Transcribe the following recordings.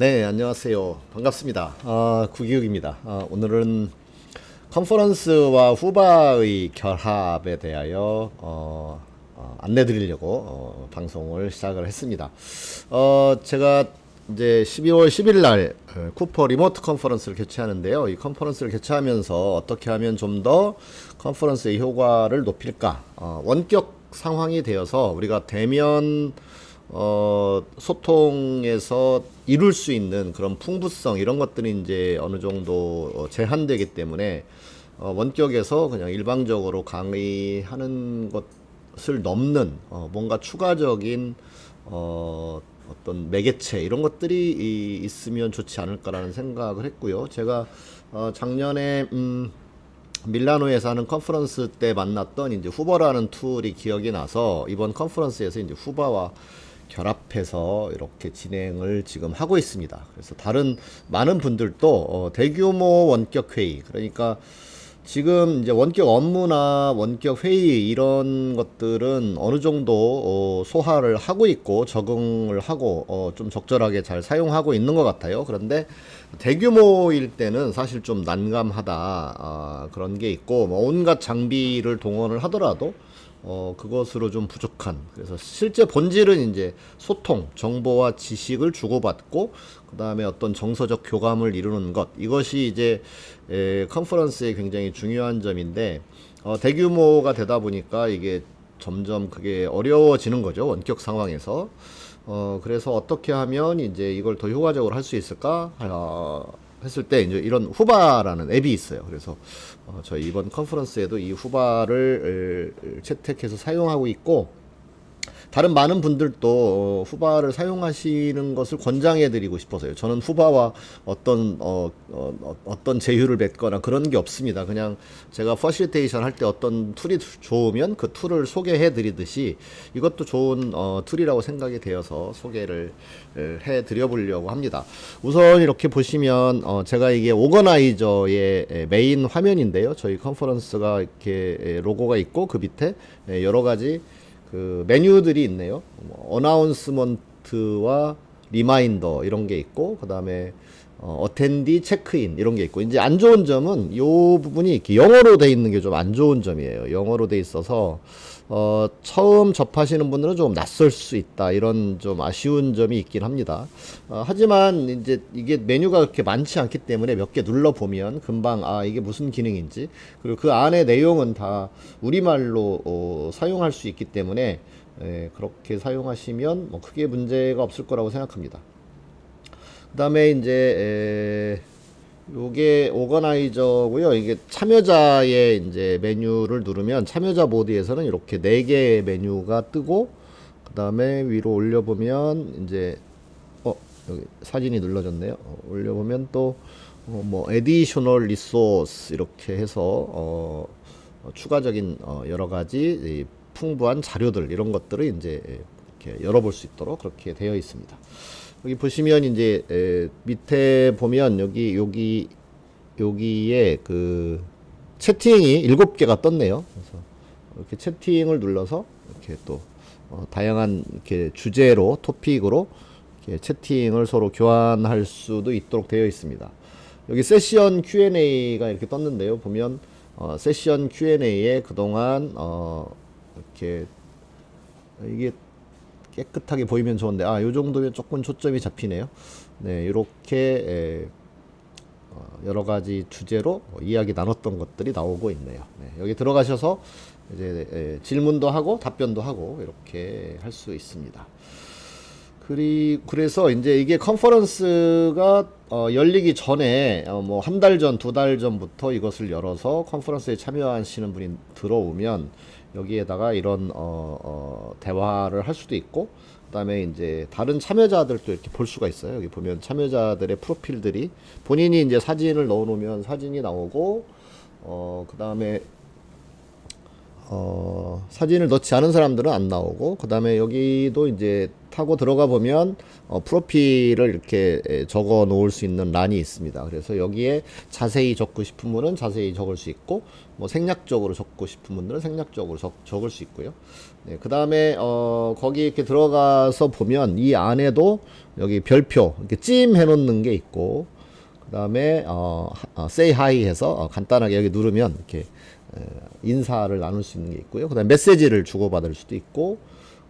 네, 안녕하세요. 반갑습니다. 아, 구기욱입니다. 아, 오늘은 컨퍼런스와 후바의 결합에 대하여 어, 어, 안내 드리려고 어, 방송을 시작을 했습니다. 어, 제가 이제 12월 10일 날 어, 쿠퍼 리모트 컨퍼런스를 개최하는데요. 이 컨퍼런스를 개최하면서 어떻게 하면 좀 더 컨퍼런스의 효과를 높일까? 어, 원격 상황이 되어서 우리가 대면 어, 소통에서 이룰 수 있는 그런 풍부성 이런 것들이 이제 어느 정도 어, 제한되기 때문에 어, 원격에서 그냥 일방적으로 강의하는 것을 넘는 어, 뭔가 추가적인 어, 어떤 매개체 이런 것들이 이, 있으면 좋지 않을까라는 생각을 했고요. 제가 어, 작년에 음, 밀라노에서 하는 컨퍼런스 때 만났던 이제 후버라는 툴이 기억이 나서 이번 컨퍼런스에서 이제 후바와 결합해서 이렇게 진행을 지금 하고 있습니다. 그래서 다른 많은 분들도 어, 대규모 원격 회의 그러니까 지금 이제 원격 업무나 원격 회의 이런 것들은 어느 정도 어, 소화를 하고 있고 적응을 하고 어, 좀 적절하게 잘 사용하고 있는 것 같아요. 그런데 대규모일 때는 사실 좀 난감하다 아, 그런 게 있고 뭐 온갖 장비를 동원을 하더라도 어, 그것으로 좀 부족한. 그래서 실제 본질은 이제 소통, 정보와 지식을 주고받고, 그 다음에 어떤 정서적 교감을 이루는 것. 이것이 이제, 에, 컨퍼런스의 굉장히 중요한 점인데, 어, 대규모가 되다 보니까 이게 점점 그게 어려워지는 거죠. 원격 상황에서. 어, 그래서 어떻게 하면 이제 이걸 더 효과적으로 할 수 있을까? 어, 했을 때 이제 이런 후바라는 앱이 있어요. 그래서 어, 저희 이번 컨퍼런스에도 이 후바를 에, 채택해서 사용하고 있고 다른 많은 분들도 어, 후바를 사용하시는 것을 권장해 드리고 싶어서요. 저는 후바와 어떤 어, 어, 어, 떤 제휴를 맺거나 그런 게 없습니다. 그냥 제가 퍼실테이션 할 때 어떤 툴이 좋으면 그 툴을 소개해 드리듯이 이것도 좋은 어, 툴이라고 생각이 되어서 소개를 에, 해 드려 보려고 합니다. 우선 이렇게 보시면 어, 제가 이게 오거나이저의 에, 메인 화면인데요. 저희 컨퍼런스가 이렇게 에, 로고가 있고 그 밑에 에, 여러 가지 그 메뉴들이 있네요. 뭐 어나운스먼트와 리마인더 이런 게 있고 그다음에 어, 어텐디 체크인 이런 게 있고 이제 안 좋은 점은 요 부분이 이렇게 영어로 돼 있는 게 좀 안 좋은 점이에요. 영어로 돼 있어서 어, 처음 접하시는 분들은 좀 낯설 수 있다 이런 좀 아쉬운 점이 있긴 합니다. 어, 하지만 이제 이게 메뉴가 그렇게 많지 않기 때문에 몇 개 눌러 보면 금방 아 이게 무슨 기능인지 그리고 그 안에 내용은 다 우리말로 어, 사용할 수 있기 때문에 예, 그렇게 사용하시면 뭐 크게 문제가 없을 거라고 생각합니다. 그 다음에 이제 에, 요게 오거나이저고요. 이게 참여자의 이제 메뉴를 누르면 참여자 모드에서는 이렇게 네 개의 메뉴가 뜨고 그다음에 위로 올려 보면 이제 어 여기 사진이 눌러졌네요. 어, 올려 보면 또뭐 에디셔널 리소스 이렇게 해서 어, 어, 추가적인 어, 여러 가지 이 풍부한 자료들 이런 것들을 이제 이렇게 열어볼 수 있도록 그렇게 되어 있습니다. 여기 보시면 이제 에, 밑에 보면 여기 여기 여기에 그 채팅이 일곱 개가 떴네요. 그래서 이렇게 채팅을 눌러서 이렇게 또 어, 다양한 이렇게 주제로 토픽으로 이렇게 채팅을 서로 교환할 수도 있도록 되어 있습니다. 여기 세션 Q&A가 이렇게 떴는데요. 보면 어, 세션 Q&A에 그동안 어, 이렇게 이게 깨끗하게 보이면 좋은데 아, 요 정도면 조금 초점이 잡히네요. 네, 이렇게 에, 어, 여러 가지 주제로 이야기 나눴던 것들이 나오고 있네요. 네, 여기 들어가셔서 이제 에, 질문도 하고 답변도 하고 이렇게 할 수 있습니다. 그리 그래서 이제 이게 컨퍼런스가 어, 열리기 전에 어, 뭐한 달 전, 두 달 전부터 이것을 열어서 컨퍼런스에 참여하시는 분이 들어오면 여기에다가 이런 어, 어, 대화를 할 수도 있고 그다음에 이제 다른 참여자들도 이렇게 볼 수가 있어요. 여기 보면 참여자들의 프로필들이 본인이 이제 사진을 넣어 놓으면 사진이 나오고 어, 그다음에 어, 사진을 넣지 않은 사람들은 안 나오고 그 다음에 여기도 이제 타고 들어가 보면 어, 프로필을 이렇게 에, 적어 놓을 수 있는 란이 있습니다. 그래서 여기에 자세히 적고 싶은 분은 자세히 적을 수 있고 뭐 생략적으로 적고 싶은 분들은 생략적으로 적, 적을 수 있고요. 네, 그 다음에 어, 거기 이렇게 들어가서 보면 이 안에도 여기 별표 이렇게 찜 해놓는 게 있고 그 다음에 어, 하- 어, say hi 해서 어, 간단하게 여기 누르면 이렇게 에, 인사를 나눌 수 있는 게 있고요. 그 다음에 메시지를 주고받을 수도 있고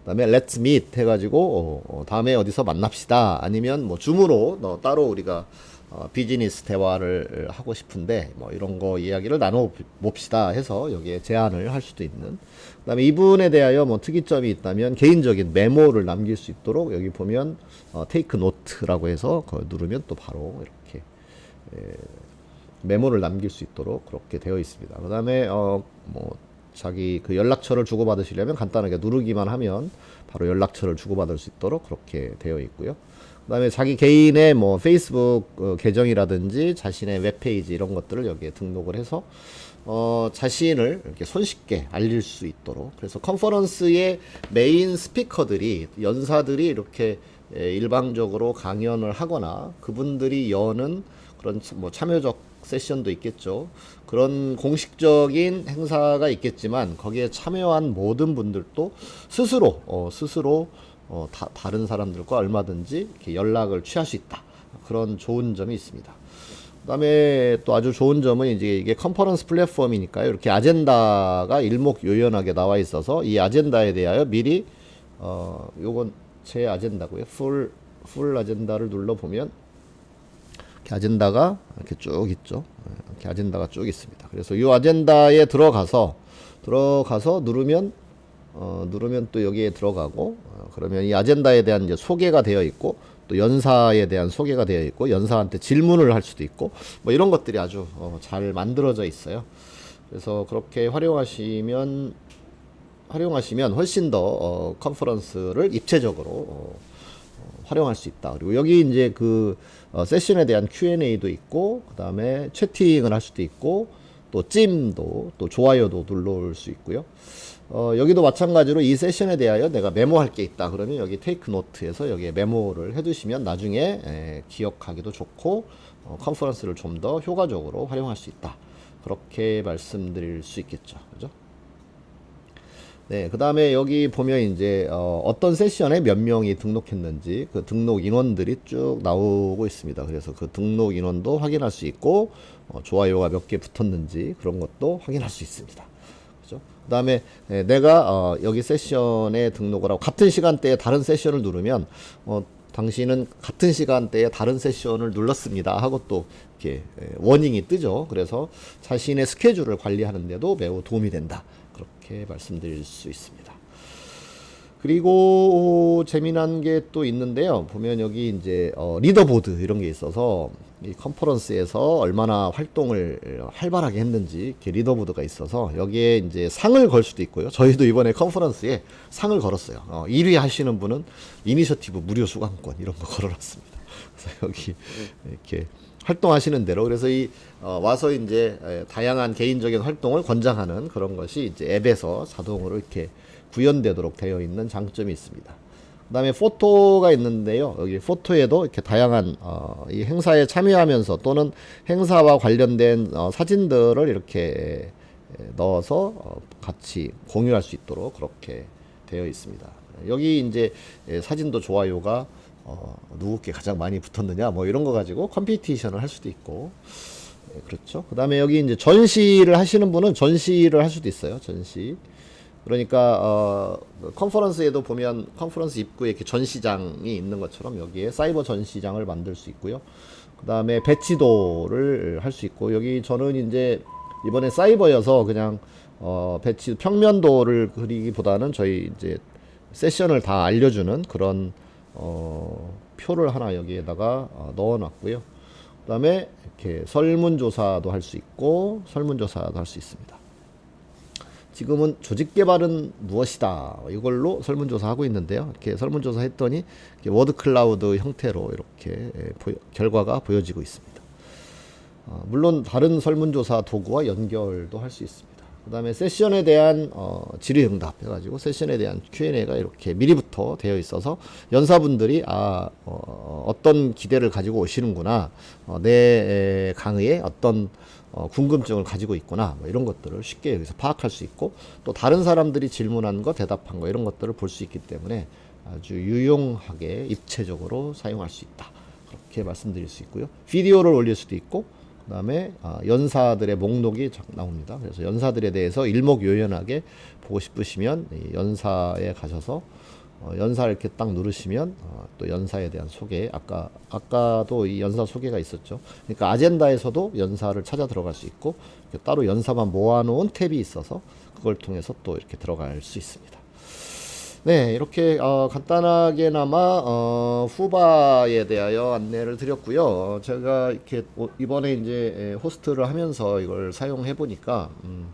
그 다음에 let's meet 해가지고 어, 어, 다음에 어디서 만납시다 아니면 뭐 줌으로 너 따로 우리가 어, 비즈니스 대화를 하고 싶은데 뭐 이런 거 이야기를 나눠 봅시다 해서 여기에 제안을 할 수도 있는 그다음에 이분에 대하여 뭐 특이점이 있다면 개인적인 메모를 남길 수 있도록 여기 보면 어, 테이크 노트라고 해서 그걸 누르면 또 바로 이렇게 메모를 남길 수 있도록 그렇게 되어 있습니다. 그 다음에 어 뭐 자기 그 연락처를 주고 받으시려면 간단하게 누르기만 하면 바로 연락처를 주고 받을 수 있도록 그렇게 되어 있고요. 그 다음에 자기 개인의 뭐 페이스북 어, 계정이라든지 자신의 웹페이지 이런 것들을 여기에 등록을 해서 어, 자신을 이렇게 손쉽게 알릴 수 있도록 그래서 컨퍼런스의 메인 스피커들이 연사들이 이렇게 에, 일방적으로 강연을 하거나 그분들이 여는 그런 참- 뭐 참여적 세션도 있겠죠. 그런 공식적인 행사가 있겠지만 거기에 참여한 모든 분들도 스스로 어, 스스로 어, 다, 다른 사람들과 얼마든지 이렇게 연락을 취할 수 있다. 그런 좋은 점이 있습니다. 그다음에 또 아주 좋은 점은 이제 이게 컨퍼런스 플랫폼이니까요. 이렇게 아젠다가 일목요연하게 나와 있어서 이 아젠다에 대하여 미리 어 요건 제 아젠다고요. 풀 풀 아젠다를 눌러 보면 이렇게 아젠다가 이렇게 쭉 있죠. 예, 이렇게 아젠다가 쭉 있습니다. 그래서 이 아젠다에 들어가서 들어가서 누르면 어, 누르면 또 여기에 들어가고 어, 그러면 이 아젠다에 대한 이제 소개가 되어 있고 또 연사에 대한 소개가 되어 있고 연사한테 질문을 할 수도 있고 뭐 이런 것들이 아주 어, 잘 만들어져 있어요. 그래서 그렇게 활용하시면 활용하시면 훨씬 더 어, 컨퍼런스를 입체적으로 어, 어, 활용할 수 있다. 그리고 여기 이제 그 어, 세션에 대한 Q&A도 있고 그 다음에 채팅을 할 수도 있고 또 찜도 또 좋아요도 눌러올 수 있고요. 어, 여기도 마찬가지로 이 세션에 대하여 내가 메모할 게 있다. 그러면 여기 테이크 노트에서 여기에 메모를 해두시면 나중에 에, 기억하기도 좋고 어, 컨퍼런스를 좀 더 효과적으로 활용할 수 있다. 그렇게 말씀드릴 수 있겠죠. 그죠? 네, 그 다음에 여기 보면 이제 어, 어떤 세션에 몇 명이 등록했는지 그 등록 인원들이 쭉 나오고 있습니다. 그래서 그 등록 인원도 확인할 수 있고 어, 좋아요가 몇 개 붙었는지 그런 것도 확인할 수 있습니다. 그죠? 그 다음에 내가 어, 여기 세션에 등록을 하고 같은 시간대에 다른 세션을 누르면 어, 당신은 같은 시간대에 다른 세션을 눌렀습니다 하고 또 이렇게 에, 워닝이 뜨죠. 그래서 자신의 스케줄을 관리하는데도 매우 도움이 된다. 그렇게 말씀드릴 수 있습니다. 그리고 재미난 게 또 있는데요. 보면 여기 이제 어, 리더보드 이런 게 있어서 이 컨퍼런스에서 얼마나 활동을 활발하게 했는지 이렇게 리더보드가 있어서 여기에 이제 상을 걸 수도 있고요. 저희도 이번에 컨퍼런스에 상을 걸었어요. 어, 1위 하시는 분은 이니셔티브 무료 수강권 이런 거 걸어놨습니다. 그래서 여기 이렇게 활동하시는 대로 그래서 이 어, 와서 이제 에, 다양한 개인적인 활동을 권장하는 그런 것이 이제 앱에서 자동으로 이렇게 구현되도록 되어 있는 장점이 있습니다. 그 다음에 포토가 있는데요. 여기 포토에도 이렇게 다양한 어, 이 행사에 참여하면서 또는 행사와 관련된 어, 사진들을 이렇게 에, 넣어서 어, 같이 공유할 수 있도록 그렇게 되어 있습니다. 여기 이제 에, 사진도 좋아요가 어, 누구께 가장 많이 붙었느냐 뭐 이런 거 가지고 컴피티션을 할 수도 있고 예, 그렇죠. 그 다음에 여기 이제 전시를 하시는 분은 전시를 할 수도 있어요. 전시. 그러니까 어 컨퍼런스에도 보면 컨퍼런스 입구에 이렇게 전시장이 있는 것처럼 여기에 사이버 전시장을 만들 수 있고요. 그 다음에 배치도를 할 수 있고 여기 저는 이제 이번에 사이버여서 그냥 어 배치 평면도를 그리기보다는 저희 이제 세션을 다 알려주는 그런 어 표를 하나 여기에다가 어, 넣어 놨고요. 그 다음에 이렇게 설문조사도 할 수 있고 설문조사도 할 수 있습니다. 지금은 조직 개발은 무엇이다 이걸로 설문조사 하고 있는데요. 이렇게 설문조사 했더니 워드 클라우드 형태로 이렇게 예, 보여- 결과가 보여지고 있습니다. 어, 물론 다른 설문조사 도구와 연결도 할 수 있습니다. 그 다음에 세션에 대한 어, 질의응답 해가지고 세션에 대한 Q&A가 이렇게 미리부터 되어 있어서 연사분들이 아 어, 어떤 기대를 가지고 오시는구나 어, 내 강의에 어떤 어, 궁금증을 가지고 있구나 뭐 이런 것들을 쉽게 여기서 파악할 수 있고 또 다른 사람들이 질문한 거 대답한 거 이런 것들을 볼 수 있기 때문에 아주 유용하게 입체적으로 사용할 수 있다. 그렇게 말씀드릴 수 있고요. 비디오를 올릴 수도 있고 그다음에 아, 연사들의 목록이 자- 나옵니다 그래서 연사들에 대해서 일목요연하게 보고 싶으시면 이 연사에 가셔서 어, 연사 이렇게 딱 누르시면 어, 또 연사에 대한 소개 아까 아까도 이 연사 소개가 있었죠. 그러니까 아젠다에서도 연사를 찾아 들어갈 수 있고 따로 연사만 모아놓은 탭이 있어서 그걸 통해서 또 이렇게 들어갈 수 있습니다. 네, 이렇게 어, 간단하게나마 어, 후바에 대하여 안내를 드렸고요. 어, 제가 이렇게 오- 이번에 이제 에, 호스트를 하면서 이걸 사용해 보니까 음,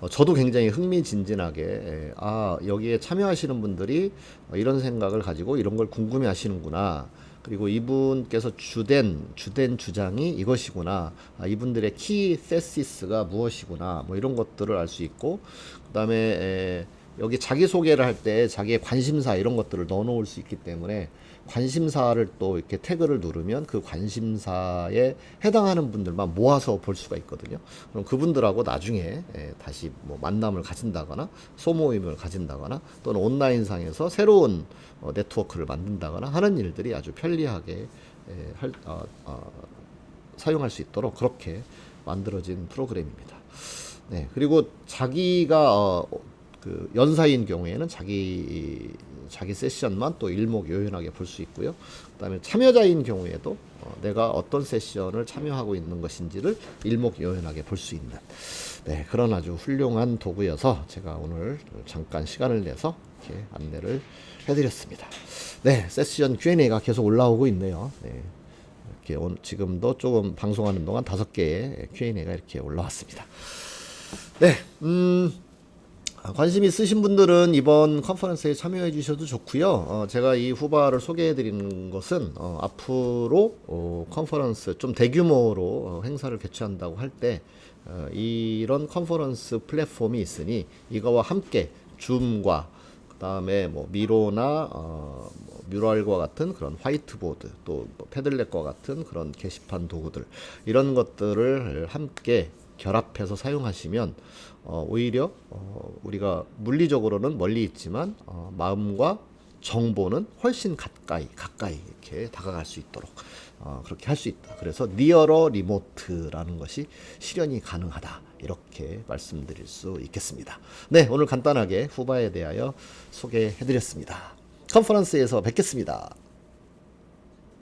어, 저도 굉장히 흥미진진하게 에, 아 여기에 참여하시는 분들이 어, 이런 생각을 가지고 이런 걸 궁금해 하시는구나. 그리고 이분께서 주된 주된 주장이 이것이구나. 아, 이분들의 키 세시스가 무엇이구나. 뭐 이런 것들을 알 수 있고 그 다음에 에, 여기 자기 소개를 할 때 자기의 관심사 이런 것들을 넣어 놓을 수 있기 때문에 관심사를 또 이렇게 태그를 누르면 그 관심사에 해당하는 분들만 모아서 볼 수가 있거든요. 그럼 그분들하고 나중에 예, 다시 뭐 만남을 가진다거나 소모임을 가진다거나 또는 온라인상에서 새로운 어, 네트워크를 만든다거나 하는 일들이 아주 편리하게 예, 할, 어, 어, 사용할 수 있도록 그렇게 만들어진 프로그램입니다. 네, 그리고 자기가 어, 그 연사인 경우에는 자기 자기 세션만 또 일목요연하게 볼 수 있고요. 그다음에 참여자인 경우에도 어, 내가 어떤 세션을 참여하고 있는 것인지를 일목요연하게 볼 수 있는 네, 그런 아주 훌륭한 도구여서 제가 오늘 잠깐 시간을 내서 이렇게 안내를 해드렸습니다. 네, 세션 Q&A가 계속 올라오고 있네요. 네. 이렇게 오늘 지금도 조금 방송하는 동안 다섯 개의 Q&A가 이렇게 올라왔습니다. 네, 음, 아, 관심 있으신 분들은 이번 컨퍼런스에 참여해 주셔도 좋고요. 어, 제가 이 후바를 소개해 드리는 것은 어, 앞으로 어, 컨퍼런스 좀 대규모로 어, 행사를 개최한다고 할때 어, 이런 컨퍼런스 플랫폼이 있으니 이거와 함께 줌과 그다음에 뭐 미로나 어, 뭐 뮤랄과 같은 그런 화이트보드 또 뭐 패들렛과 같은 그런 게시판 도구들 이런 것들을 함께 결합해서 사용하시면 어, 오히려 어, 우리가 물리적으로는 멀리 있지만 어, 마음과 정보는 훨씬 가까이 가까이 이렇게 다가갈 수 있도록 어, 그렇게 할 수 있다. 그래서 니어러 리모트라는 것이 실현이 가능하다. 이렇게 말씀드릴 수 있겠습니다. 네, 오늘 간단하게 후바에 대하여 소개해드렸습니다. 컨퍼런스에서 뵙겠습니다.